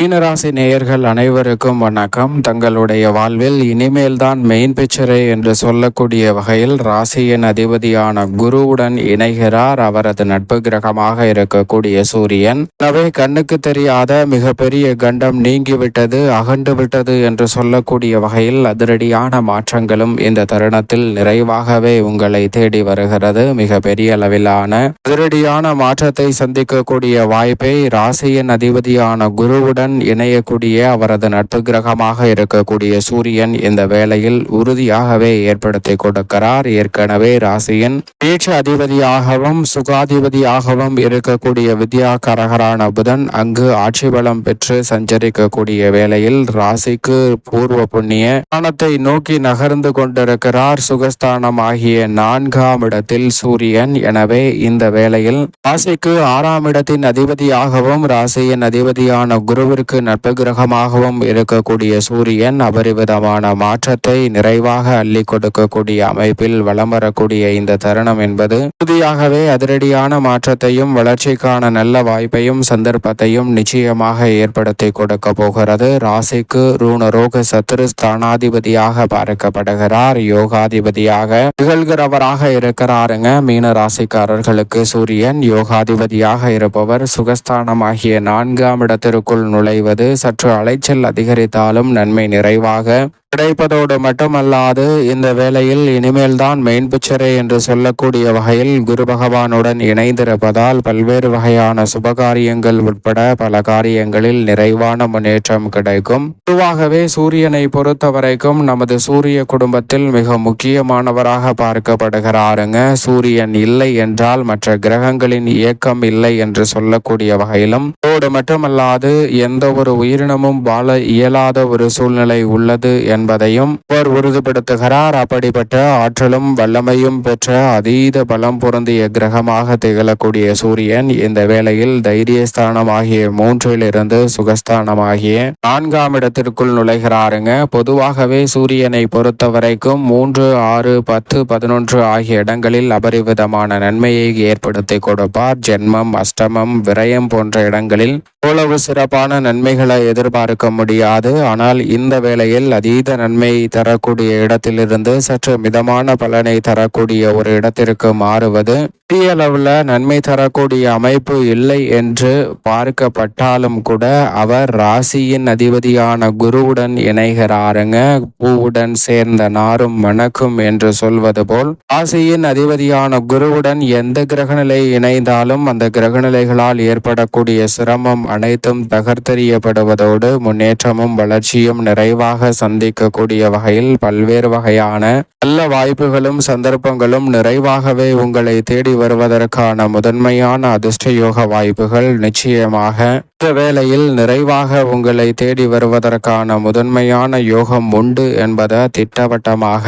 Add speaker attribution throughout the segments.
Speaker 1: மீனராசி நேயர்கள் அனைவருக்கும் வணக்கம். தங்களுடைய வாழ்வில் இனிமேல் தான் மெயின் பிக்சரே என்று சொல்லக்கூடிய வகையில் ராசியின் அதிபதியான குருவுடன் இணைகிறார். அவரது நட்பு கிரகமாக இருக்கக்கூடிய சூரியன். எனவே கண்ணுக்கு தெரியாத மிகப்பெரிய கண்டம் நீங்கிவிட்டது அகண்டு விட்டது என்று சொல்லக்கூடிய வகையில் அதிரடியான மாற்றங்களும் இந்த தருணத்தில் நிறைவாகவே உங்களை தேடி வருகிறது. மிக பெரிய அளவிலான அதிரடியான மாற்றத்தை சந்திக்கக்கூடிய வாய்ப்பை ராசியின் அதிபதியான குருவுடன் சந்திரனுடன் இணையக்கூடிய அவரது நட்பு கிரகமாக இருக்கக்கூடிய சூரியன் இந்த வேளையில் உறுதியாகவே ஏற்படுத்தி கொடுக்கிறார். ஏற்கனவே ராசியின் பேச்சு அதிபதியாகவும் சுகாதிபதியாகவும் இருக்கக்கூடிய வித்யா கரகரான புதன் அங்கு ஆட்சி பலம் பெற்று சஞ்சரிக்கக்கூடிய வேளையில் ராசிக்கு பூர்வ புண்ணிய ஸ்தானத்தை நோக்கி நகர்ந்து கொண்டிருக்கிறார். சுகஸ்தானம் ஆகிய நான்காம் இடத்தில் சூரியன். எனவே இந்த வேளையில் ராசிக்கு ஆறாம் இடத்தின் அதிபதியாகவும் ராசியின் அதிபதியான குருவு குருவிற்கு நட்பு கிரகமாகவும் இருக்கக்கூடிய சூரியன் அபரிவிதமான மாற்றத்தை நிறைவாக அள்ளி கொடுக்கக்கூடிய அமைப்பில் வலம் வரக்கூடிய இந்த தருணம் என்பது உறுதியாகவே அதிரடியான மாற்றத்தையும் வளர்ச்சிக்கான நல்ல வாய்ப்பையும் சந்தர்ப்பத்தையும் நிச்சயமாக ஏற்படுத்தி கொடுக்க போகிறது. ராசிக்கு ரூணரோக சத்துரு ஸ்தானாதிபதியாக பார்க்கப்படுகிறார். யோகாதிபதியாக திகழ்கிறவராக இருக்கிறாருங்க. மீன ராசிக்காரர்களுக்கு சூரியன் யோகாதிபதியாக இருப்பவர். சுகஸ்தானமாகிய நான்காம் இடத்திற்குள் நுழை நுழைவது. சற்று அலைச்சல் அதிகரித்தாலும் நன்மை நிறைவாக கிடைப்பதோடு மட்டுமல்லாது இந்த வேளையில் இனிமேல்தான் மெயின் பிக்சரே என்று சொல்லக்கூடிய வகையில் குரு பகவானுடன் இணைந்திருப்பதால் பல்வேறு வகையான சுபகாரியங்கள் உட்பட பல காரியங்களில் நிறைவான முன்னேற்றம் கிடைக்கும். பொதுவாகவே சூரியனை பொறுத்த வரைக்கும் நமது சூரிய குடும்பத்தில் மிக முக்கியமானவராக பார்க்கப்படுகிறாருங்க. சூரியன் இல்லை என்றால் மற்ற கிரகங்களின் இயக்கம் இல்லை என்று சொல்லக்கூடிய வகையிலும் அதோடு மட்டுமல்லாது எந்த ஒரு உயிரினமும் வாழ இயலாத ஒரு சூழ்நிலை உள்ளது என்பதையும் அவர் உறுதிப்படுத்துகிறார். அப்படிப்பட்ட ஆற்றலும் வல்லமையும் பெற்ற அதீத பலம் பொருந்திய கிரகமாக திகழக்கூடிய சூரியன் இந்த வேளையில் தைரியஸ்தானம் ஆகிய மூன்றிலிருந்து சுகஸ்தானமாகிய நான்காம் இடத்திற்குள் நுழைகிறாருங்க. பொதுவாகவே சூரியனை பொறுத்த வரைக்கும் மூன்று ஆறு பத்து பதினொன்று ஆகிய இடங்களில் அபரிவிதமான நன்மையை ஏற்படுத்தி கொடுப்பார். ஜென்மம் அஷ்டமம் விரயம் போன்ற இடங்களில் அவ்வளவு சிறப்பான நன்மைகளை எதிர்பார்க்க முடியாது. ஆனால் இந்த வேளையில் அதீத நன்மை தரக்கூடிய இடத்திலிருந்து சற்று மிதமான பலனை தரக்கூடிய ஒரு இடத்திற்கு மாறுவது பெரிய அளவில் நன்மை தரக்கூடிய அமைப்பு இல்லை என்று பார்க்கப்பட்டாலும் கூட அவர் ராசியின் அதிபதியான குருவுடன் இணைகிறாருங்க. பூவுடன் சேர்ந்த நாரும் மணக்கும் என்று சொல்வது போல் ராசியின் அதிபதியான குருவுடன் எந்த கிரகநிலை இணைந்தாலும் அந்த கிரகநிலைகளால் ஏற்படக்கூடிய சிரமம் அனைத்தும் தகர்த்தெறியப்படுவதோடு முன்னேற்றமும் வளர்ச்சியும் நிறைவாக சந்திக்கக்கூடிய வகையில் பல்வேறு வகையான நல்ல வாய்ப்புகளும் சந்தர்ப்பங்களும் நிறைவாகவே உங்களை தேடி வருவதற்கான முதன்மையான அதிர்ஷ்ட யோக வாய்ப்புகள் நிச்சயமாக மற்ற வேளையில் நிறைவாக உங்களை தேடி வருவதற்கான முதன்மையான யோகம் உண்டு என்பதை திட்டவட்டமாக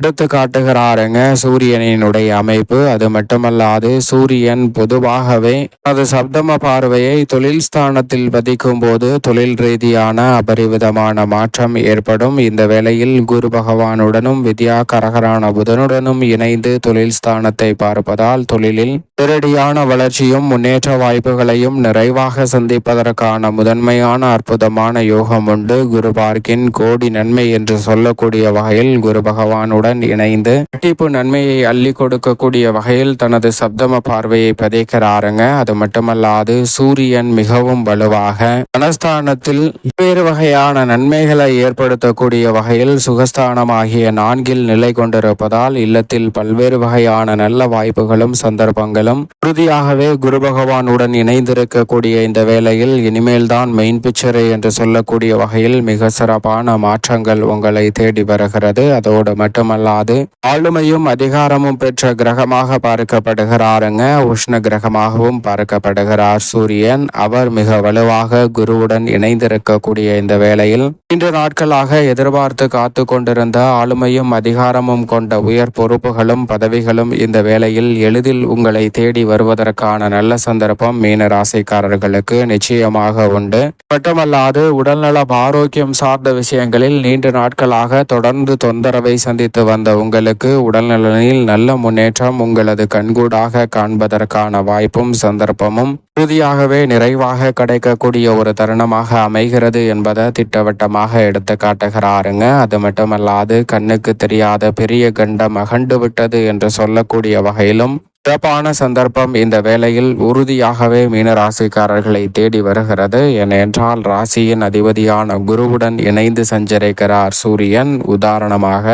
Speaker 1: எடுத்து காட்டுகிறாருங்க சூரியனினுடைய அமைப்பு. அது மட்டுமல்லாது சூரியன் பொதுவாகவே அது சப்தம பார்வையை தொழில் ஸ்தானத்தில் பதிக்கும் போது தொழில் ரீதியான அபரிவிதமான மாற்றம் ஏற்படும். இந்த வேளையில் குரு பகவானுடனும் வித்யா கரகரான புதனுடனும் இணைந்து தொழில் ஸ்தானத்தை பார்ப்பதால் தொழிலில் நேரடியான வளர்ச்சியும் முன்னேற்ற வாய்ப்புகளையும் நிறைவாக சந்திப்ப சந்திப்பதற்கான முதன்மையான அற்புதமான யோகம் உண்டு. குரு பார்க்கின் கோடி நன்மை என்று சொல்லக்கூடிய வகையில் குரு பகவானுடன் இணைந்து இரட்டிப்பு நன்மையை அள்ளி கொடுக்கக்கூடிய வகையில் தனது சப்தம பார்வையை பதிக்கிறாருங்க. அது மட்டுமல்லாது சூரியன் மிகவும் வலுவாக தனஸ்தானத்தில் வேறு வகையான நன்மைகளை ஏற்படுத்தக்கூடிய வகையில் சுகஸ்தானம் ஆகிய நான்கில் நிலை கொண்டிருப்பதால் இல்லத்தில் பல்வேறு வகையான நல்ல வாய்ப்புகளும் சந்தர்ப்பங்களும் உறுதியாகவே குரு பகவானுடன் இணைந்திருக்கக்கூடிய இந்த வேலையில் இனிமேல் தான் மெயின் பிக்சரே என்று சொல்லக்கூடிய வகையில் மிக சிறப்பான மாற்றங்கள் உங்களை தேடி வருகிறது. அதோடு மட்டுமல்லாது ஆளுமையும் அதிகாரமும் பெற்ற கிரகமாக பார்க்கப்படுகிறாருங்க. உஷ்ண கிரகமாகவும் பார்க்கப்படுகிறார் சூரியன். அவர் மிக வலுவாக குருவுடன் இணைந்திருக்கக்கூடிய இந்த வேளையில் இன்று நாட்களாக எதிர்பார்த்து காத்து கொண்டிருந்த ஆளுமையும் அதிகாரமும் கொண்ட உயர் பொறுப்புகளும் பதவிகளும் இந்த வேளையில் எளிதில் உங்களை தேடி வருவதற்கான நல்ல சந்தர்ப்பம் மீன ராசிக்காரர்களுக்கு நிச்சயம் விஷயமாக உண்டு. மட்டுமல்லாது உடல்நலம் ஆரோக்கியம் சார்ந்த விஷயங்களில் நீண்ட நாட்களாக தொடர்ந்து தொந்தரவை சந்தித்து வந்த உங்களுக்கு உடல்நலனில் நல்ல முன்னேற்றம் உங்களது கண்கூடாக காண்பதற்கான வாய்ப்பும் சந்தர்ப்பமும் உறுதியாகவே நிறைவாக கிடைக்கக்கூடிய ஒரு தருணமாக அமைகிறது என்பதை திட்டவட்டமாக எடுத்து காட்டுகிறாருங்க. அது மட்டுமல்லாது கண்ணுக்கு தெரியாத பெரிய கண்டம் அகண்டு விட்டது என்று சொல்லக்கூடிய வகையிலும் சிறப்பான சந்தர்ப்பம் இந்த வேளையில் உறுதியாகவே மீனராசிக்காரர்களை தேடி வருகிறது. ஏனென்றால் ராசியின் அதிபதியான குருவுடன் இணைந்து சஞ்சரிக்கிறார் சூரியன். உதாரணமாக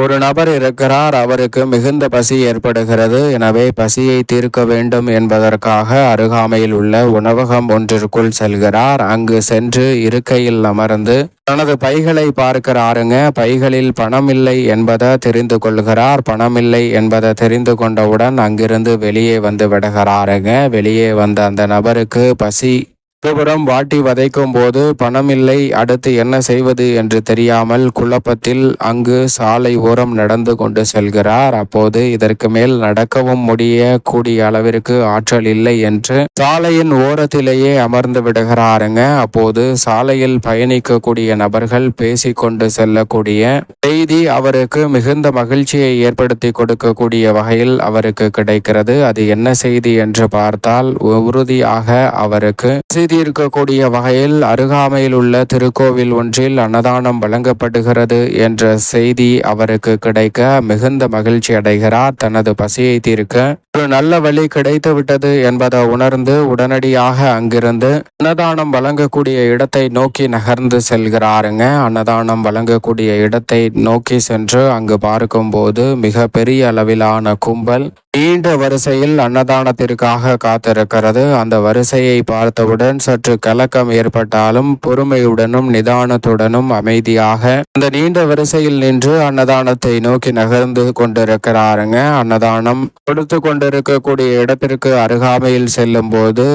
Speaker 1: ஒரு நபர் இருக்கிறார் அவருக்கு மிகுந்த பசி ஏற்படுகிறது. எனவே பசியை தீர்க்க வேண்டும் என்பதற்காக அருகாமையில் உள்ள உணவகம் ஒன்றிற்குள் செல்கிறார். அங்கு சென்று இருக்கையில் அமர்ந்து தனது பைகளை பார்க்கிறாருங்க. பைகளில் பணம் இல்லை என்பதை தெரிந்து கொள்கிறார். பணமில்லை என்பதை தெரிந்து கொண்டவுடன் அங்கிருந்து வெளியே வந்து விடுகிறாருங்க. வெளியே வந்த அந்த நபருக்கு பசி இருபுறம் வாட்டி வதைக்கும் போது பணமில்லை அடுத்து என்ன செய்வது என்று தெரியாமல் குழப்பத்தில் அங்கு சாலை ஓரம் நடந்து கொண்டு செல்கிறார். அப்போது இதற்கு மேல் நடக்கவும் முடிய கூடிய அளவிற்கு ஆற்றல் இல்லை என்று சாலையின் ஓரத்திலேயே அமர்ந்து விடுகிறாருங்க. அப்போது சாலையில் பயணிக்கக்கூடிய நபர்கள் பேசிக்கொண்டு செல்லக்கூடிய செய்தி அவருக்கு மிகுந்த மகிழ்ச்சியை ஏற்படுத்தி கொடுக்கக்கூடிய வகையில் அவருக்கு கிடைக்கிறது. அது என்ன செய்தி என்று பார்த்தால் உறுதியாக அவருக்கு செய்தி இருக்கக்கூடிய வகையில் அருகாமையில் உள்ள திருக்கோவில் ஒன்றில் அன்னதானம் வழங்கப்படுகிறது என்ற செய்தி அவருக்கு கிடைக்க மிகுந்த மகிழ்ச்சி அடைகிறார். தனது பசியை தீர்க்க ஒரு நல்ல வழி கிடைத்து விட்டது என்பதை உணர்ந்து உடனடியாக அங்கிருந்து அன்னதானம் வழங்கக்கூடிய இடத்தை நோக்கி நகர்ந்து செல்கிறாருங்க. அன்னதானம் வழங்கக்கூடிய இடத்தை நோக்கி சென்று அங்கு பார்க்கும்போது மிக பெரிய அளவிலான கும்பல் நீண்ட வரிசையில் அன்னதானத்திற்காக காத்திருக்கிறது. அந்த வரிசையை பார்த்தவுடன் சற்று கலக்கம் ஏற்பட்டாலும் பொறுமையுடனும் நிதானத்துடனும் அமைதியாக அந்த நீண்ட வரிசையில் நின்று அன்னதானத்தை நோக்கி நகர்ந்து கொண்டிருக்கிறாருங்க. அன்னதானம் கொடுத்து கொண்டிருக்கக்கூடிய இடத்திற்கு அருகாமையில் செல்லும் போது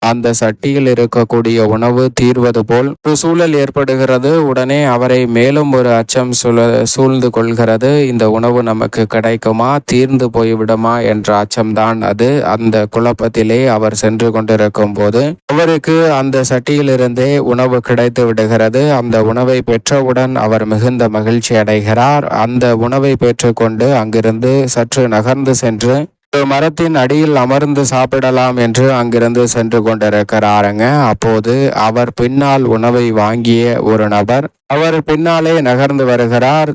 Speaker 1: அந்த சட்டியில் இருக்கக்கூடிய உணவு தீர்வது போல் ஒரு சூழல் ஏற்படுகிறது. உடனே அவரை மேலும் ஒரு அச்சம் சுழ சூழ்ந்து கொள்கிறது. இந்த உணவு நமக்கு கிடைக்குமா? தீர்ந்து போய்விடுமா? என்ற அச்சம்தான் அது. அந்த குழப்பத்திலே அவர் சென்று கொண்டிருக்கும் போது அவருக்கு அந்த சட்டியிலிருந்தே உணவு கிடைத்து விடுகிறது. அந்த உணவை பெற்றவுடன் அவர் மிகுந்த மகிழ்ச்சி அடைகிறார். அந்த உணவை பெற்றுக்கொண்டு அங்கிருந்து சற்று நகர்ந்து சென்று மரத்தின் அடியில் அமர்ந்து சாப்பிடலாம் என்று அங்கிருந்து சென்று கொண்டிருக்கிறாருங்க. அப்போது அவர் பின்னால் உணவை வாங்கிய ஒரு நபர் அவர் பின்னாலே நகர்ந்து வருகிறார்.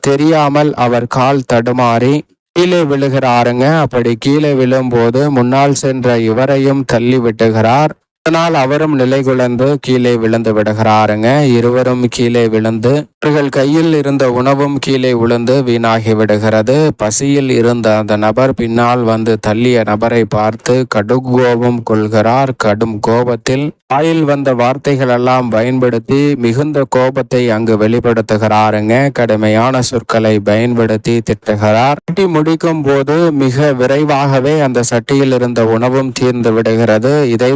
Speaker 1: தெரியாமல் அவர் கால் தடுமாறி கீழே விழுகிறாருங்க. அப்படி கீழே விழும்போது முன்னால் சென்ற இவரையும் தள்ளி விட்டுகிறார். அதனால் அவரும் நிலை குலைந்து கீழே விழுந்து விடுகிறாருங்க. இருவரும் கீழே விழுந்து அவர்கள் கையில் இருந்த உணவும் கீழே விழுந்து வீணாகி விடுகிறது. பசியில் இருந்த அந்த நபர் பின்னால் வந்து தள்ளிய நபரை பார்த்து கடும் கோபம் கொள்கிறார். கடும் கோபத்தில் வாயில் வந்த வார்த்தைகள் எல்லாம் பயன்படுத்தி மிகுந்த கோபத்தை அங்கு வெளிப்படுத்துகிறாருங்க. கடுமையான சொற்களை பயன்படுத்தி திட்டுகிறார். கட்டி முடிக்கும் போது மிக விரைவாகவே அந்த சட்டியில் இருந்த உணவும் தீர்ந்து விடுகிறது. இதை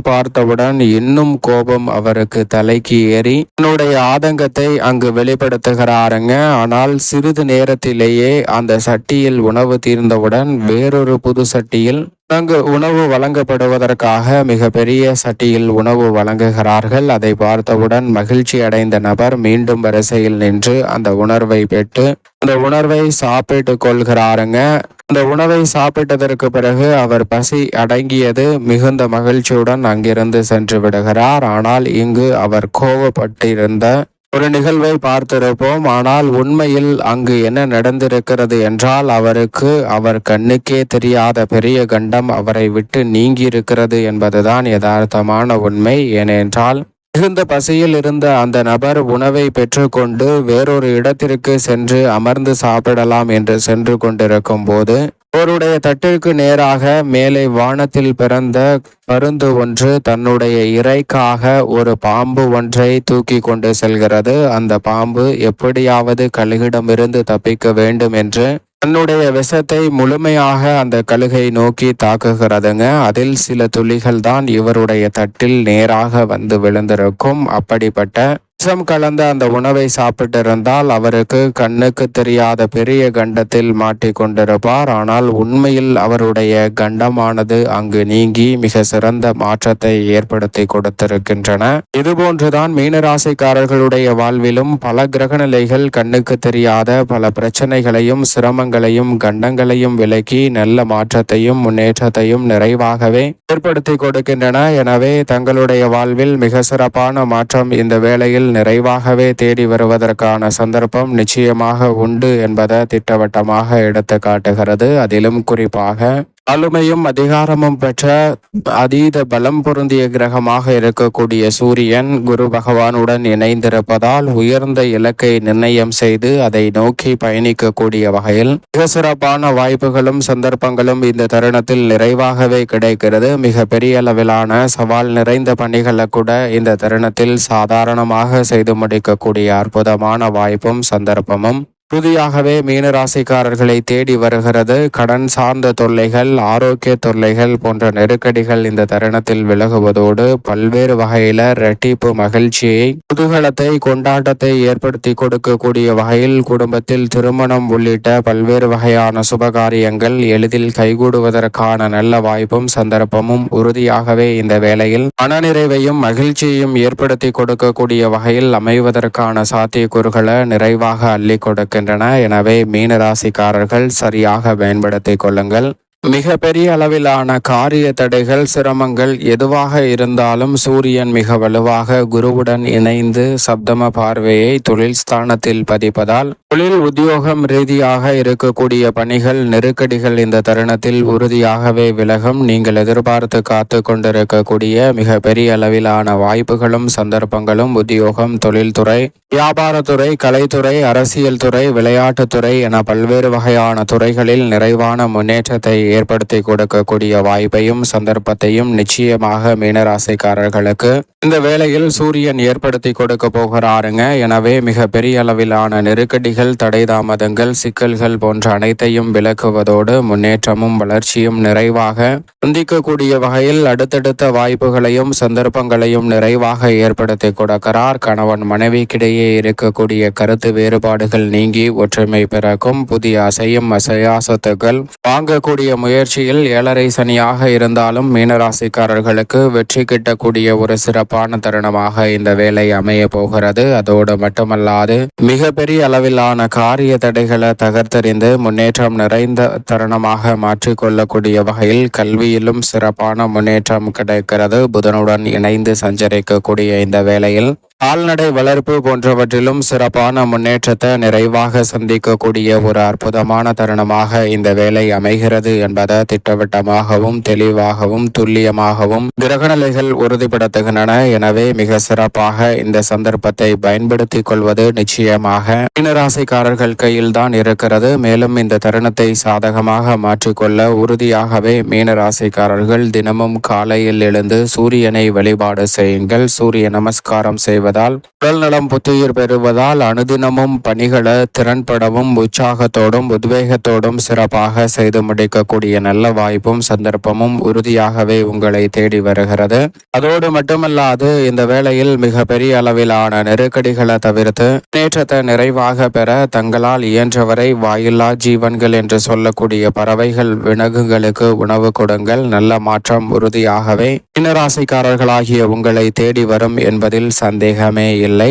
Speaker 1: பார்த்தவுடன் இன்னும் கோபம் அவருக்கு தலைக்கு ஏறி தன்னுடைய ஆதங்கத்தை அங்கு வெளிப்படுத்துகிறாருங்க. ஆனால் சிறிது நேரத்திலேயே அந்த சட்டியில் உணவு தீர்ந்தவுடன் வேறொரு புது சட்டியில் அங்கு உணவு வழங்கப்படுவதற்காக மிகப்பெரிய சட்டியில் உணவு வழங்குகிறார்கள். அதை பார்த்தவுடன் மகிழ்ச்சி அடைந்த நபர் மீண்டும் வரிசையில் நின்று அந்த உணர்வை பெற்று அந்த உணர்வை சாப்பிட்டு கொள்கிறாருங்க. அந்த உணவை சாப்பிட்டதற்கு பிறகு அவர் பசி அடங்கியது மிகுந்த மகிழ்ச்சியுடன் அங்கிருந்து சென்று விடுகிறார். ஆனால் இங்கு அவர் கோவப்பட்டிருந்த ஒரு நிகழ்வை பார்த்திருப்போம். ஆனால் உண்மையில் அங்கு என்ன நடந்திருக்கிறது என்றால் அவருக்கு அவர் கண்ணுக்கே தெரியாத பெரிய கண்டம் அவரை விட்டு நீங்கி இருக்கிறது என்பதுதான் யதார்த்தமான உண்மை. ஏனென்றால் மிகுந்த பசியில் இருந்த அந்த நபர் உணவை பெற்றுக்கொண்டு வேறொரு இடத்திற்கு சென்று அமர்ந்து சாப்பிடலாம் என்று சென்று கொண்டிருக்கும் போது அவருடைய தட்டிற்கு நேராக மேலே வானத்தில் பிறந்த பருந்து ஒன்று தன்னுடைய இறைக்காக ஒரு பாம்பு ஒன்றை தூக்கி கொண்டு செல்கிறது. அந்த பாம்பு எப்படியாவது கழுகிடமிருந்து தப்பிக்க வேண்டும் என்று தன்னுடைய விஷத்தை முழுமையாக அந்த கழுகை நோக்கி தாக்குகிறதுங்க. அதில் சில துளிகள் தான் இவருடைய தட்டில் நேராக வந்து விழுந்திருக்கும். அப்படிப்பட்ட விஷம் கலந்த அந்த உணவை சாப்பிட்டிருந்தால் அவருக்கு கண்ணுக்கு தெரியாத பெரிய கண்டத்தில் மாட்டிக்கொண்டிருப்பார் ஆனால் உண்மையில் அவருடைய கண்டமானது அங்கு நீங்கி மிக சிறந்த மாற்றத்தை ஏற்படுத்தி கொடுத்திருக்கின்றன. இதுபோன்றுதான் மீனராசிக்காரர்களுடைய வாழ்விலும் பல கிரகநிலைகள் கண்ணுக்கு தெரியாத பல பிரச்சனைகளையும் சிரமங்களையும் கண்டங்களையும் விலக்கி நல்ல மாற்றத்தையும் முன்னேற்றத்தையும் நிறைவாகவே ஏற்படுத்தி கொடுக்கின்றன. எனவே தங்களுடைய வாழ்வில் மிக சிறப்பான மாற்றம் இந்த வேளையில் நிறைவாகவே தேடி வருவதற்கான சந்தர்ப்பம் நிச்சயமாக உண்டு என்பதை திட்டவட்டமாக எடுத்து காட்டுகிறது அதிலும் குறிப்பாக ஆளுமையும் அதிகாரமும் பெற்ற அதீத பலம் பொருந்திய கிரகமாக இருக்கக்கூடிய சூரியன் குரு பகவானுடன் இணைந்திருப்பதால் உயர்ந்த இலக்கை நிர்ணயம் செய்து அதை நோக்கி பயணிக்கக்கூடிய வகையில் மிக சிறப்பான வாய்ப்புகளும் சந்தர்ப்பங்களும் இந்த தருணத்தில் நிறைவாகவே கிடைக்கிறது. மிக பெரிய அளவிலான சவால் நிறைந்த பணிகளை கூட இந்த தருணத்தில் சாதாரணமாக செய்து முடிக்கக்கூடிய அற்புதமான வாய்ப்பும் சந்தர்ப்பமும் உறுதியாகவே மீனராசிக்காரர்களை தேடி வருகிறது. கடன் சார்ந்த தொல்லைகள் ஆரோக்கிய தொல்லைகள் போன்ற நெருக்கடிகள் இந்த தருணத்தில் விலகுவதோடு பல்வேறு வகையில ரெட்டிப்பு மகிழ்ச்சியை குதூகலத்தை கொண்டாட்டத்தை ஏற்படுத்தி கொடுக்கக்கூடிய வகையில் குடும்பத்தில் திருமணம் உள்ளிட்ட பல்வேறு வகையான சுபகாரியங்கள் எளிதில் கைகூடுவதற்கான நல்ல வாய்ப்பும் சந்தர்ப்பமும் உறுதியாகவே இந்த வேளையில் மனநிறைவையும் மகிழ்ச்சியையும் ஏற்படுத்தி கொடுக்கக்கூடிய வகையில் அமைவதற்கான சாத்தியக்கூறுகளை நிறைவாக அள்ளி கொடுக்க இருக்கின்றன. எனவே மீன ராசிக்காரர்கள் சரியாக பயன்படுத்திக் கொள்ளுங்கள். மிக பெரிய அளவிலான காரிய தடைகள் சிரமங்கள் எதுவாக இருந்தாலும் சூரியன் மிக வலுவாக குருவுடன் இணைந்து சப்தம பார்வையை தொழில் ஸ்தானத்தில் பதிப்பதால் தொழில் உத்தியோகம் ரீதியாக இருக்கக்கூடிய பணிகள் நெருக்கடிகள் இந்த தருணத்தில் உறுதியாகவே விலகும். நீங்கள் எதிர்பார்த்து காத்து கொண்டிருக்கக்கூடிய மிக பெரிய அளவிலான வாய்ப்புகளும் சந்தர்ப்பங்களும் உத்தியோகம் தொழில்துறை வியாபாரத்துறை கலைத்துறை அரசியல் துறை விளையாட்டுத்துறை என பல்வேறு வகையான துறைகளில் நிறைவான முன்னேற்றத்தை ஏற்படுத்தி கொடுக்கக்கூடிய வாய்ப்பையும் சந்தர்ப்பத்தையும் நிச்சயமாக மீனராசிக்காரர்களுக்கு இந்த வேளையில் சூரியன் ஏற்படுத்தி கொடுக்க போகிறாருங்க. எனவே மிக பெரிய அளவிலான நெருக்கடிகள் தடை தாமதங்கள் சிக்கல்கள் போன்ற அனைத்தையும் விளக்குவதோடு முன்னேற்றமும் வளர்ச்சியும் நிறைவாக சந்திக்கக்கூடிய வகையில் அடுத்தடுத்த வாய்ப்புகளையும் சந்தர்ப்பங்களையும் நிறைவாக ஏற்படுத்தி கொடுக்கிறார். கணவன் மனைவிக்கிடையே இருக்கக்கூடிய கருத்து வேறுபாடுகள் நீங்கி ஒற்றுமை பிறக்கும். புதிய அசையும் அசையாசத்துகள் வாங்கக்கூடிய முயற்சியில் ஏழரை சனியாக இருந்தாலும் மீனராசிக்காரர்களுக்கு வெற்றி கிட்டக்கூடிய ஒரு சிறப்பான தருணமாக இந்த வேலை அமைய போகிறது. அதோடு மட்டுமல்லாது மிக பெரிய அளவிலான காரிய தடைகளை தகர்த்தறிந்து முன்னேற்றம் நிறைந்த தருணமாக மாற்றிக்கொள்ளக்கூடிய வகையில் கல்வியிலும் சிறப்பான முன்னேற்றம் கிடைக்கிறது. புதனுடன் இணைந்து சஞ்சரிக்கக்கூடிய இந்த வேளையில் கால்நடை வளர்ப்பு போன்றவற்றிலும் சிறப்பான முன்னேற்றத்தை நிறைவாக சந்திக்கக்கூடிய ஒரு அற்புதமான தருணமாக இந்த வேலை அமைகிறது என்பதை திட்டவட்டமாகவும் தெளிவாகவும் துல்லியமாகவும் கிரகநிலைகள் உறுதிப்படுத்துகின்றன. எனவே மிக சிறப்பாக இந்த சந்தர்ப்பத்தை பயன்படுத்திக் கொள்வது நிச்சயமாக மீனராசிக்காரர்கள் கையில் தான் இருக்கிறது. மேலும் இந்த தருணத்தை சாதகமாக மாற்றிக்கொள்ள உறுதியாகவே மீனராசிக்காரர்கள் தினமும் காலையில் எழுந்து சூரியனை வழிபாடு செய்யுங்கள். சூரிய நமஸ்காரம் செய்வது செய்வதால் உடல் நலம் புத்துயிர் பெறுவதால் அனுதினமும் பணிகளை திறன்படவும் உற்சாகத்தோடும் உத்வேகத்தோடும் சிறப்பாக செய்து முடிக்கக்கூடிய நல்ல வாய்ப்பும் சந்தர்ப்பமும் உறுதியாகவே உங்களை தேடி வருகிறது. அதோடு மட்டுமல்லாது இந்த வேளையில் மிக பெரிய அளவிலான நெருக்கடிகளை தவிர்த்து முன்னேற்றத்தை நிறைவாக பெற தங்களால் இயன்றவரை வாயில்லா ஜீவன்கள் என்று சொல்லக்கூடிய பறவைகள் வினகுகளுக்கு உணவு கொடுங்கள். நல்ல மாற்றம் உறுதியாகவே மீனராசிக்காரர்களாகிய உங்களை தேடி வரும் என்பதில் சந்தேகம் சந்தேகமே இல்லை.